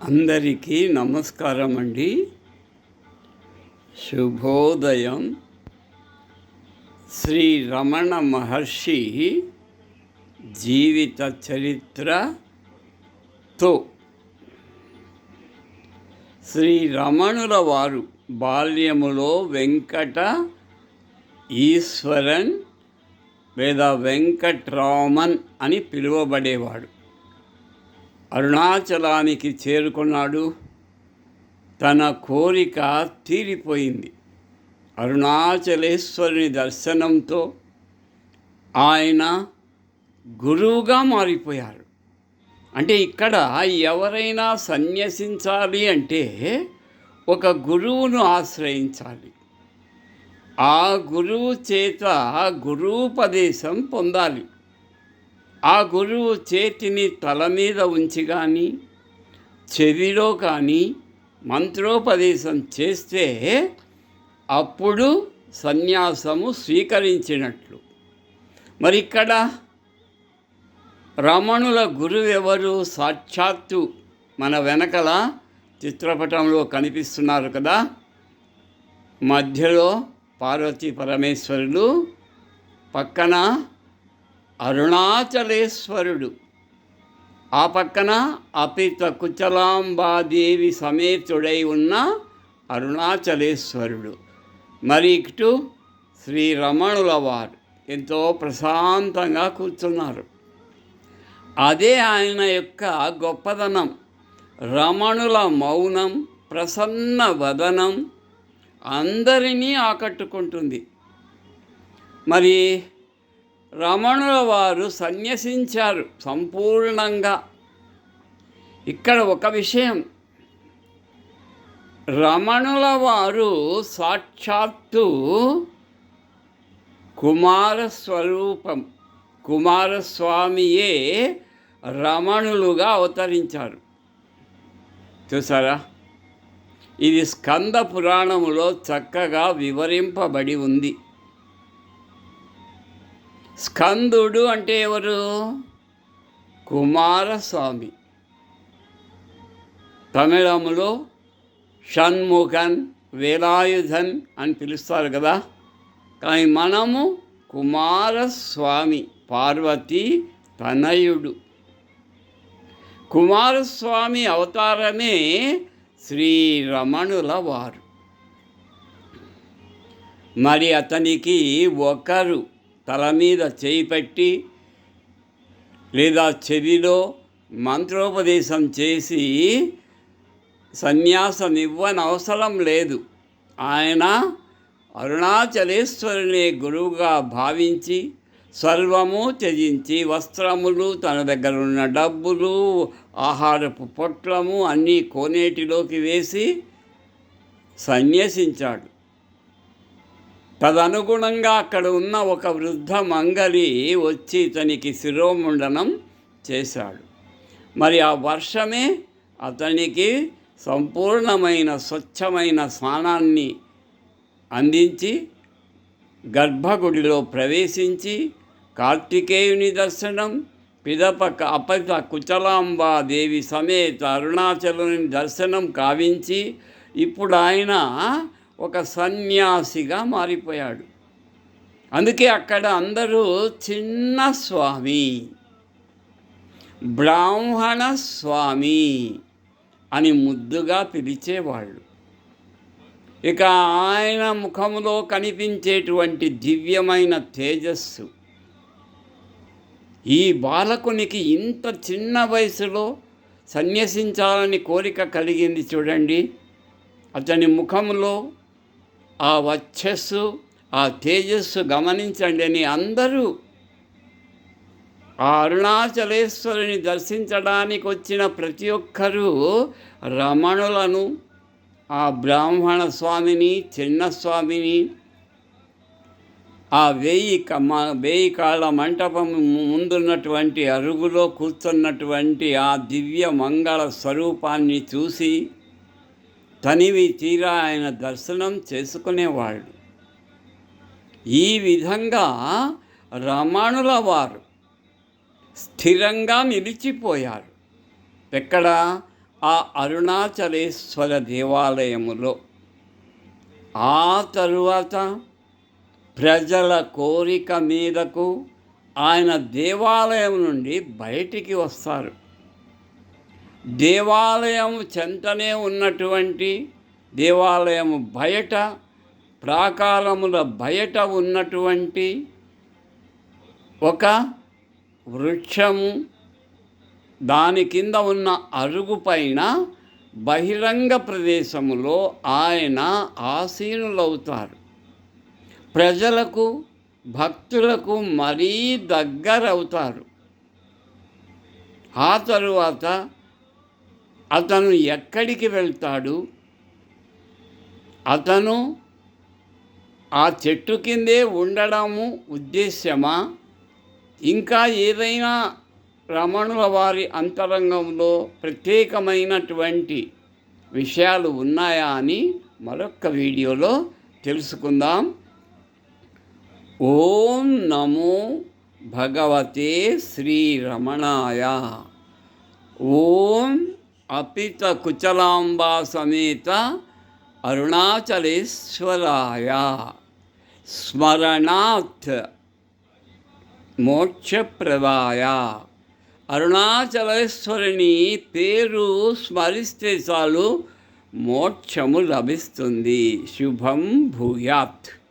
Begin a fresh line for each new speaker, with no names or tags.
అందరికీ నమస్కారం అండి శుభోదయం. శ్రీ రమణ మహర్షి జీవిత చరిత్రతో శ్రీ రమణుల వారు బాల్యములో వెంకట ఈశ్వరన్ లేదా వెంకట్రామన్ అని పిలువబడేవాడు. అరుణాచలానికి చేరుకున్నాడు. తన కోరిక తీరిపోయింది. అరుణాచలేశ్వరుని దర్శనంతో ఆయన గురువుగా మారిపోయారు. అంటే ఇక్కడ ఎవరైనా సన్యసించాలి అంటే ఒక గురువును ఆశ్రయించాలి. ఆ గురువు చేత గురూపదేశం పొందాలి. ఆ గురువు చేతిని తల మీద ఉంచి కానీ చెవిలో కానీ మంత్రోపదేశం చేస్తే అప్పుడు సన్యాసము స్వీకరించినట్లు. మరి ఇక్కడ రమణుల గురువు ఎవరు సాక్షాత్తు మన వెనకల చిత్రపటంలో కనిపిస్తున్నారు కదా? మధ్యలో పార్వతీ పరమేశ్వరులు పక్కన అరుణాచలేశ్వరుడు. ఆ పక్కన అపిత కుచలాంబాదేవి సమేతుడై ఉన్న అరుణాచలేశ్వరుడు. మరి ఇటు శ్రీ రమణుల వారు ఎంతో ప్రశాంతంగా కూర్చున్నారు. అదే ఆయన యొక్క గొప్పదనం రమణుల మౌనం ప్రసన్న వదనం అందరినీ ఆకట్టుకుంటుంది. మరి రమణుల వారు సన్యసించారు సంపూర్ణంగా. ఇక్కడ ఒక విషయం. రమణుల వారు సాక్షాత్తు కుమార స్వరూపం కుమారస్వామియే రమణులుగా అవతరించారు. చూసారా? ఇది స్కంద పురాణములో చక్కగా వివరింపబడి ఉంది. స్కందుడు అంటే ఎవరు? కుమారస్వామి. తమిళములో షణ్ముఖన్ వేలాయుధన్ అని పిలుస్తారు కదా. కానీ మనము కుమారస్వామి పార్వతి తనయుడు. కుమారస్వామి అవతారమే శ్రీరమణుల వారు. మరి అతనికి ఒకరు. తల మీద చేయి పెట్టి లేదా చెవిలో మంత్రోపదేశం చేసి సన్యాసనివ్వనవసరం లేదు. ఆయన అరుణాచలేశ్వరుని గురువుగా భావించి సర్వము త్యజించి వస్త్రములు తన దగ్గర ఉన్న డబ్బులు ఆహారపు పొట్లము అన్నీ కోనేటిలోకి వేసి సన్యసించాడు. తదనుగుణంగా అక్కడ ఉన్న ఒక వృద్ధ మంగలి వచ్చి ఇతనికి శిరోముండనం చేశాడు. మరి ఆ వర్షమే అతనికి సంపూర్ణమైన స్వచ్ఛమైన స్నానాన్ని అందించి గర్భగుడిలో ప్రవేశించి కార్తికేయుని దర్శనం పిదప అపత కుచలాంబాదేవి సమేత అరుణాచలుని దర్శనం కావించి ఇప్పుడు ఆయన ఒక సన్యాసిగా మారిపోయాడు. అందుకే అక్కడ అందరూ చిన్న స్వామి బ్రాహ్మణ స్వామి అని ముద్దుగా పిలిచేవాళ్ళు. ఇక ఆయన ముఖములో కనిపించేటువంటి దివ్యమైన తేజస్సు. ఈ బాలకునికి ఇంత చిన్న వయసులో సన్యసించాలని కోరిక కలిగింది చూడండి. అతని ముఖంలో ఆ వచ్చస్సు ఆ తేజస్సు గమనించండి అని అందరూ ఆ అరుణాచలేశ్వరుని దర్శించడానికి వచ్చిన ప్రతి ఒక్కరూ రమణులను ఆ బ్రాహ్మణ స్వామిని చిన్న స్వామిని ఆ వేయి మ వేయి కాళ్ళ మంటపం ముందున్నటువంటి అరుగులో కూర్చున్నటువంటి ఆ దివ్య మంగళ స్వరూపాన్ని చూసి తనివి తీరా ఆయన దర్శనం చేసుకునేవాళ్ళు ఈ విధంగా రమణుల వారు స్థిరంగా నిలిచిపోయారు. ఎక్కడ? ఆ అరుణాచలేశ్వర దేవాలయములో. ఆ తరువాత ప్రజల కోరిక మీదకు ఆయన దేవాలయం నుండి బయటికి వస్తారు. దేవాలయం చెంతనే ఉన్నటువంటి దేవాలయం బయట ప్రాకారముల బయట ఉన్నటువంటి ఒక వృక్షము దాని కింద ఉన్న అరుగుపైన బహిరంగ ప్రదేశములో ఆయన ఆసీనులవుతారు. ప్రజలకు భక్తులకు మరీ దగ్గరవుతారు. ఆ తరువాత అతను ఎక్కడికి వెళ్తాడు? అతను ఆ చెట్టు కిందే ఉండడము ఉద్దేశ్యమా? ఇంకా ఏదైనా రమణుల వారి అంతరంగంలో ప్రత్యేకమైనటువంటి విషయాలు ఉన్నాయా అని మరొక వీడియోలో తెలుసుకుందాం. ఓం నమో భగవతే శ్రీరమణాయ ఓం అపిత కుచలాంబా సమేత అరుణాచలేశ్వరాయ. స్మరణాత్ మోక్షప్రదాయ. అరుణాచలేశ్వరిని పేరు స్మరిస్తే చాలు మోక్షము లభిస్తుంది. శుభం భూయాత్.